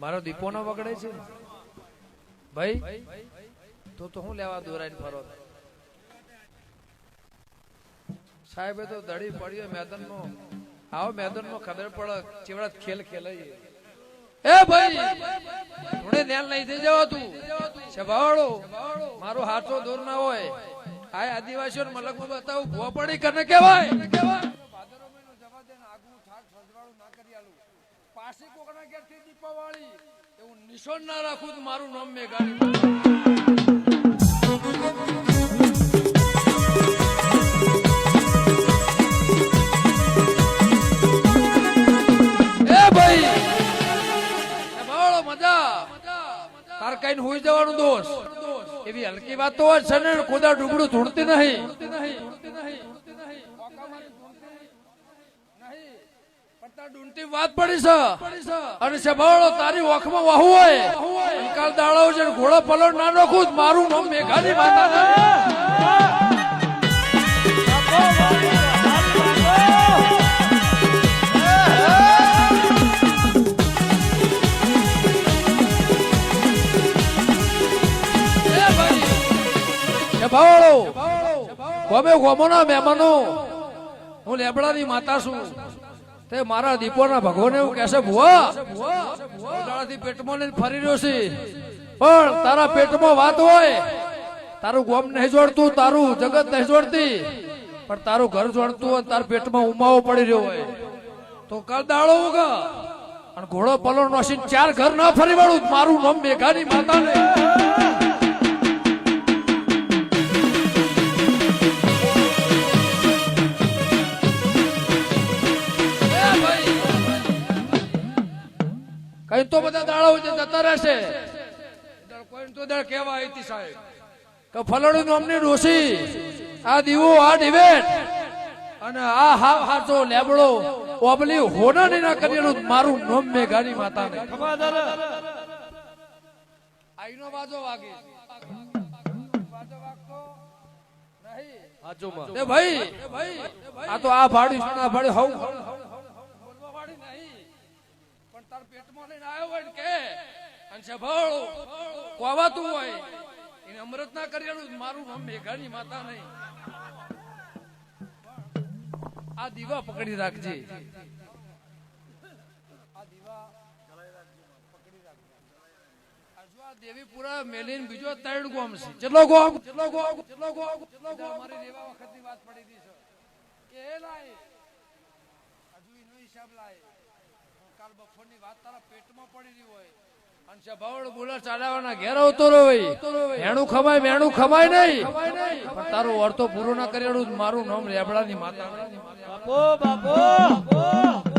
મારો દીપો નો વગડે છે. ભાઈ? તો તો હું લેવા દોરાઈને ફરો. સાહેબે તો દડી પડ્યો મેદાનમાં. આવો મેદાનમાં ખબર પડે ચેવડા ખેલ ખેલાઈએ. એ ભાઈ થોડે ધ્યાન લઈ થઈ જવા તું સભાવાળો મારો હાથો દૂર ના હોય. આ આદિવાસીઓ મલકમાં બતાવું ભૂવા પડી કને કહેવાય? ભાદરવો મહિનો જવા દે ને આગવું ઠાક સજવાળું ના કરી આલું. પાછી કોકના ઘેરથી દીપાવાળી. એવું નિશાન ના રાખું તો મારું નામ મેઘાણી ભાઈ! મજા! તાર કઈ હોઈ જવાનું દોષ. એવી હલકી વાતો છે ને ખુદા ડુબડું ધૂણતી નહીં. તારી ઓખમાં વાહુ હોય. અને કાલ દાડો છે ઘોડો પલટ ના નાખું, મારું નામ મેઘાની માતા સભાળો ગમે ગોમોના મહેમાનો. હું લેબડાની માતા છું. તે મારા દીપોના ભગવાન એવું કહેશે ભુવા ઉડાળાથી પેટમાં લઈને ફરી રહ્યો છે. પણ તારા પેટમાં વાત હોય, તારું ગોમ નહીં જોડતું, તારું જગત નહીં જોડતી. પણ તારું ઘર જોડતું હોય, તારા પેટમાં ઉમાવો પડી રહ્યો હોય. તો કાલ દાડો ઉગા. અને ઘોડો પલો નોસીને ચાર ઘર ના ફરી વાળું. મારું નામ મેઘાની માતા ને કઈ તો બધા દાળો છે જતા રહેશે? કોઈ તો દાડ કેવા આવી હતી સાહેબ. કે ફલણું નામની ડોસી. આ દીવો આ ડિબેટ અને આ હાવ હાચો લેબડો ઓબલી હોના ને ના કરેલું મારું નામ મેઘાની માતા ને આઈનો બાજો વાગે. ભાઈ આ તો આ ભાડી આ ભાડી હવ. બોલવા વાળી નહીં પણ તાર પેટમાં લઈને આવ્યો હોય ને કે? અને સભાળો કોવાતું હોય. એને અમૃત ના કરેલું મારું મેઘાની માતા નહીં. આ દીવા પકડી રાખજે. આ દીવા દેવીપુરા મેલીન બીજો ત્રણ ગોમ છે. ચલો ગોમ ચલો ગોમ ચલો ગોમ ચલો ગોમ. મારી રેવા વખતની વાત પડી હતી છે કે એ લાય. હજુ એનો હિસાબ લાય. કાલ બપોરની વાત તારા પેટમાં પડી રહી હોય. ઘેર આવતો હોય. મેણું ખમાય નહીં. તારું વર્તો પૂરો ના કરેલું મારું નામ રેબડાની માતા. બાપો બાપો.